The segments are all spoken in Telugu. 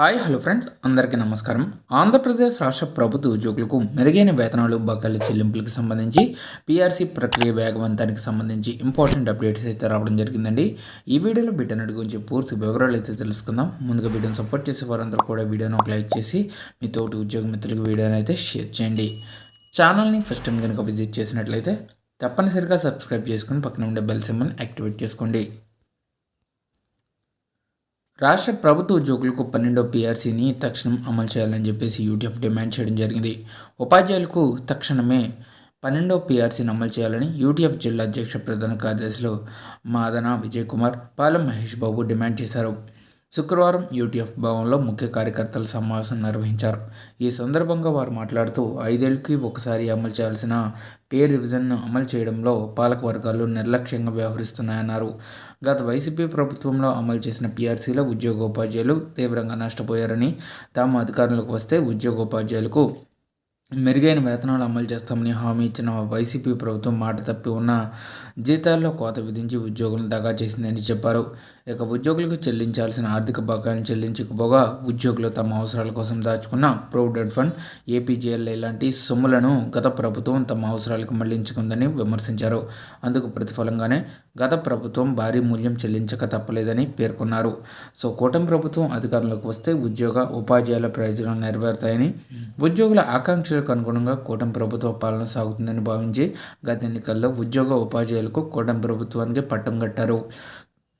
Hi hello friends. అందరికీ నమస్కారం. ఆంధ్రప్రదేశ్ రాష్ట్ర ప్రభుత్వ ఉద్యోగులకు మెరుగైన వేతనాలు బకాయిల చెల్లింపులకు సంబంధించి పీఆర్సీ ప్రక్రియ వేగవంతానికి సంబంధించి ఇంపార్టెంట్ అప్డేట్స్ అయితే రావడం జరిగిందండి. ఈ వీడియోలో బిడ్డనటి గురించి పూర్తి వివరాలు అయితే తెలుసుకుందాం. ముందుగా బిడ్డను సపోర్ట్ చేసే వారందరూ కూడా వీడియోను ఒక లైక్ చేసి మీ తోటి ఉద్యోగ మిత్రులకు వీడియోని అయితే షేర్ చేయండి. ఛానల్ని ఫస్ట్ టైం కనుక విజిట్ చేసినట్లయితే తప్పనిసరిగా సబ్స్క్రైబ్ చేసుకుని పక్కన ఉండే బెల్ సింబల్ని యాక్టివేట్ చేసుకోండి. రాష్ట్ర ప్రభుత్వ ఉద్యోగులకు పన్నెండో పీఆర్సీని తక్షణం అమలు చేయాలని చెప్పేసి యూటీఎఫ్ డిమాండ్ చేయడం జరిగింది. ఉపాధ్యాయులకు తక్షణమే పన్నెండో పీఆర్సీని అమలు చేయాలని యూటీఎఫ్ జిల్లా అధ్యక్ష ప్రధాన కార్యదర్శులు మాదన విజయ్ కుమార్ పాలెం మహేష్ బాబు డిమాండ్ చేశారు. శుక్రవారం యూటీఎఫ్ భవన్లో ముఖ్య కార్యకర్తల సమావేశం నిర్వహించారు. ఈ సందర్భంగా వారు మాట్లాడుతూ ఐదేళ్ళకి ఒకసారి అమలు చేయాల్సిన పే రివిజన్ను అమలు చేయడంలో పాలక వర్గాలు నిర్లక్ష్యంగా వ్యవహరిస్తున్నాయన్నారు. గత వైసీపీ ప్రభుత్వంలో అమలు చేసిన పీఆర్సీలో ఉద్యోగోపాధ్యాయులు తీవ్రంగా నష్టపోయారని తాము అధికారంలోకి వస్తే ఉద్యోగోపాధ్యాయులకు మెరుగైన వేతనాలు అమలు చేస్తామని హామీ ఇచ్చిన వైసీపీ ప్రభుత్వం మాట తప్పి ఉన్న జీతాల్లో కోత విధించి ఉద్యోగులను దగా చేసిందని చెప్పారు. ఇక ఉద్యోగులకు చెల్లించాల్సిన ఆర్థిక బకాయిలను చెల్లించకపోగా ఉద్యోగులు తమ అవసరాల కోసం దాచుకున్న ప్రొవిడెంట్ ఫండ్ ఏపీజీఎల్ ఇలాంటి సొమ్ములను గత ప్రభుత్వం తమ అవసరాలకు మళ్ళించుకుందని విమర్శించారు. అందుకు ప్రతిఫలంగానే గత ప్రభుత్వం భారీ మూల్యం చెల్లించక తప్పలేదని పేర్కొన్నారు. సో కూటమి ప్రభుత్వం అధికారంలోకి వస్తే ఉద్యోగ ఉపాధ్యాయుల ప్రయోజనాలు నెరవేరుతాయని ఉద్యోగుల ఆకాంక్షలకు అనుగుణంగా కూటమి ప్రభుత్వ పాలన సాగుతుందని భావించి గత ఎన్నికల్లో ఉద్యోగ ఉపాధ్యాయులకు కూటమి ప్రభుత్వానికి పట్టం కట్టారు.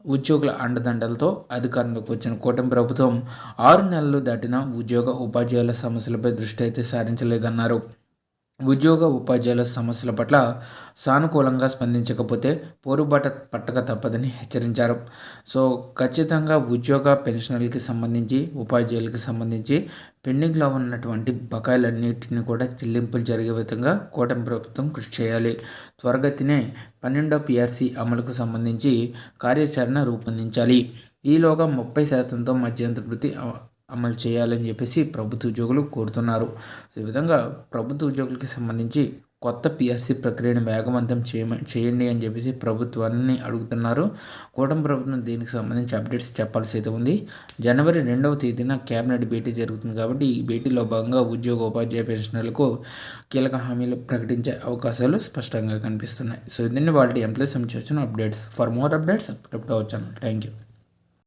ఉద్యోగుల అండదండలతో అధికారంలోకి వచ్చిన కూటమి ప్రభుత్వం ఆరు నెలలు దాటిన ఉద్యోగ ఉపాధ్యాయుల సమస్యలపై దృష్టి అయితే సారించలేదన్నారు. ఉద్యోగ ఉపాధ్యాయుల సమస్యల పట్ల సానుకూలంగా స్పందించకపోతే పోరుబాట పట్టక తప్పదని హెచ్చరించారు. సో ఖచ్చితంగా ఉద్యోగ పెన్షనర్లకి సంబంధించి ఉపాధ్యాయులకి సంబంధించి పెండింగ్లో ఉన్నటువంటి బకాయిలన్నింటినీ కూడా చెల్లింపులు జరిగే విధంగా కూటమి ప్రభుత్వం కృషి చేయాలి. త్వరగతినే పన్నెండో పిఆర్సీ అమలుకు సంబంధించి కార్యాచరణ రూపొందించాలి. ఈలోగా ముప్పై శాతంతో మధ్యంతర వృత్తి అమలు చేయాలని చెప్పేసి ప్రభుత్వ ఉద్యోగులు కోరుతున్నారు. ఈ విధంగా ప్రభుత్వ ఉద్యోగులకి సంబంధించి కొత్త పిఎస్సి ప్రక్రియను వేగవంతం చేయమని చేయండి అని చెప్పేసి ప్రభుత్వాన్ని అడుగుతున్నారు. కూటమి ప్రభుత్వం దీనికి సంబంధించి అప్డేట్స్ చెప్పాల్సి అయితే ఉంది. జనవరి రెండవ తేదీన కేబినెట్ భేటీ జరుగుతుంది కాబట్టి ఈ భేటీలో భాగంగా ఉద్యోగ ఉపాధ్యాయ పెన్షనర్లకు కీలక హామీలు ప్రకటించే అవకాశాలు స్పష్టంగా కనిపిస్తున్నాయి. సో దీన్ని వాళ్ళ ఎంప్లాయీస్ సంబంధించిన updates. For more updates subscribe అవ్వచ్చు థ్యాంక్ యూ